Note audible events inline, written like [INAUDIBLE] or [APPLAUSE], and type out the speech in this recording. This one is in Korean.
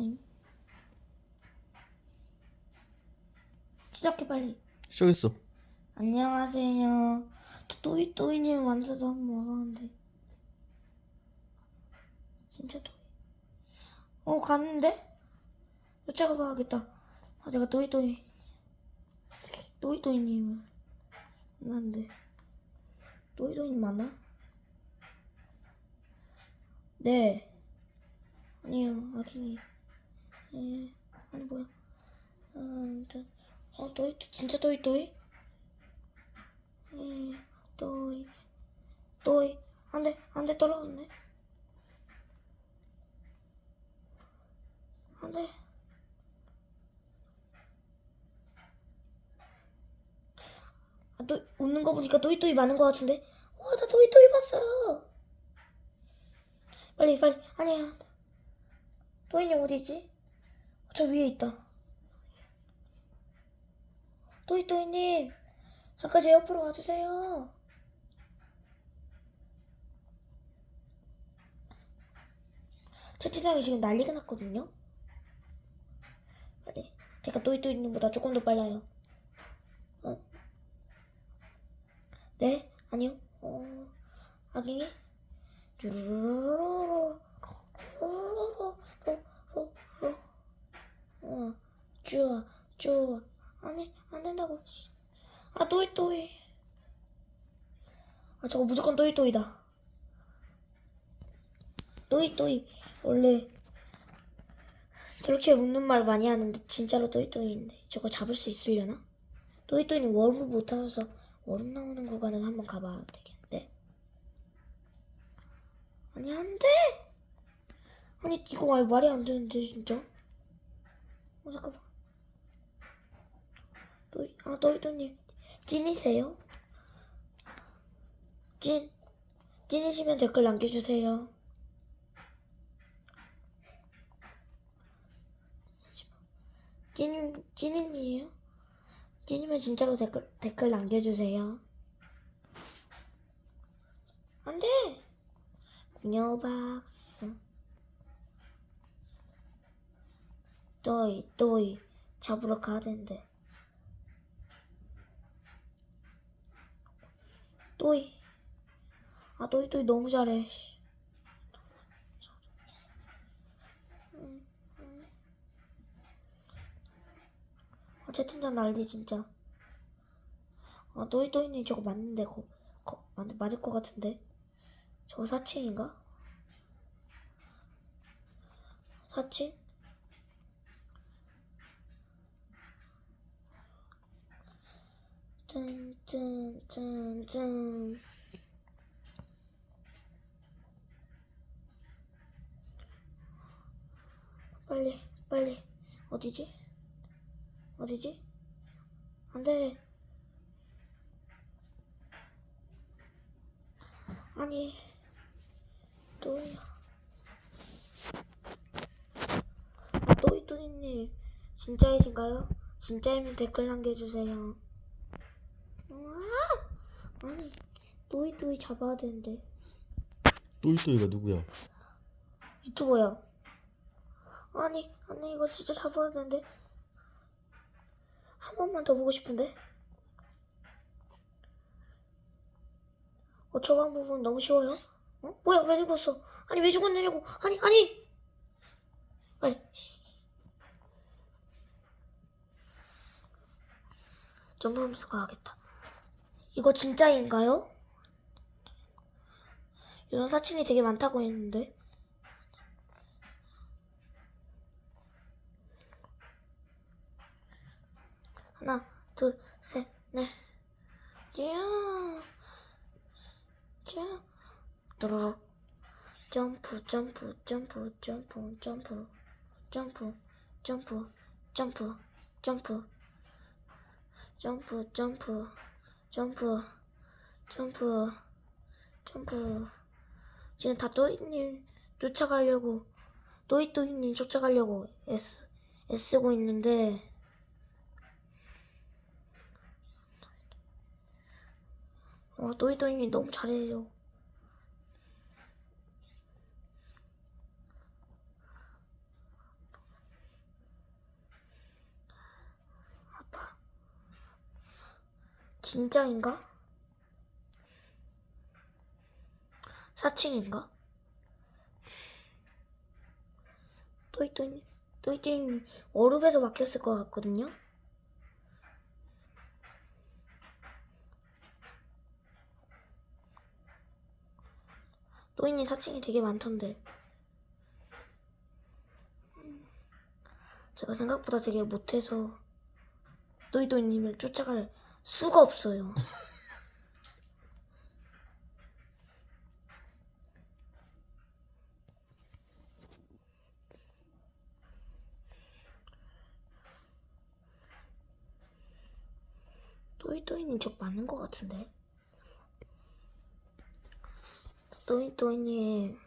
응. 시작해 빨리. 시작했어. 안녕하세요. 저 또이또이님 만져서 한번 하는데 진짜 또이. 어 갔는데? 쫓아가 봐야겠다. 아 제가 또이또이 또이또이님을 만났는데 또이또이님 맞나? 네. 아니요 아기니. 예. 아니 뭐야? 아어 또이 진짜 또이또이? 에, 또이. 또이. 안돼 안돼 떨어졌네. 안돼 아, 또 웃는 거 보니까 또이또이 많은 거 같은데? 와나 또이또이 봤어 빨리 빨리. 아니야. 또이님 어디지 저 위에 있다 또이또이님 잠깐 제 옆으로 와주세요. 채팅창이 지금 난리가 났거든요. 빨리. 제가 또이또이님보다 조금 더 빨라요. 어? 네? 아니요. 어, 아기? 쭈루루루루루. 루루루 쭈아, 쭈아. 아니, 안 된다고. 아 또이 또이. 아 저거 무조건 또이 또이다. 또이 또이. 원래 저렇게 웃는 말 많이 하는데 진짜로 또이 또이인데 저거 잡을 수 있으려나? 또이 또이는 월을 못하셔서 월음 나오는 구간을 한번 가봐야 되겠는데. 아니 안돼! 아니 이거 말, 말이 안 되는데 진짜? 어 잠깐만 또이 아 또이또님 찐이세요? 찐 찐이시면 댓글 남겨주세요. 찐 찐이에요? 찐이면 진짜로 댓글 댓글 남겨주세요. 안돼. 구녀박스. 또이 또이 잡으러 가야 되는 또이. 아, 또이, 또이 너무 잘해. 아, 채팅창 난리, 진짜. 아, 또이, 또이님 저거 맞는데, 거, 거, 맞, 맞을 것 같은데. 저거 사칭인가? 사칭? 짠짠짠짠 빨리 빨리 어디지? 어디지? 안돼 아니 또이야 아, 또이 또이님 진짜이신가요? 진짜이면 댓글 남겨주세요 아! 아니 또이 또이 잡아야 되는데. 또이또이가 누구야? 유튜버야. 아니 아니 이거 진짜 잡아야 되는데. 한 번만 더 보고 싶은데? 어 저반 부분 너무 쉬워요? 어? 뭐야 왜 죽었어? 아니 왜 죽었냐고. 아니 아니! 빨리. 점프하면서 가야겠다 이거 진짜인가요? 요즘 사칭이 되게 많다고 했는데 하나, 둘, 셋, 넷. 야, 자, 또로로. 점프, 점프, 점프, 점프, 점프, 점프, 점프, 점프, 점프, 점프, 점프, 점프, 점프, 점프. 지금 다 또이님 쫓아가려고, 또이또이님 쫓아가려고 애쓰, 애쓰고 있는데, 어, 또이또이님 너무 잘해요. 진짜인가? 4층인가? 또이또이 또이또이 어룹에서 막혔을 것 같거든요. 또이님 4층이 되게 많던데. 음, 제가 생각보다 되게 못해서 또이또이님을 쫓아갈 수가 없어요. [LAUGHS] 또이또이님 적 맞는 것 같은데. 또이또이님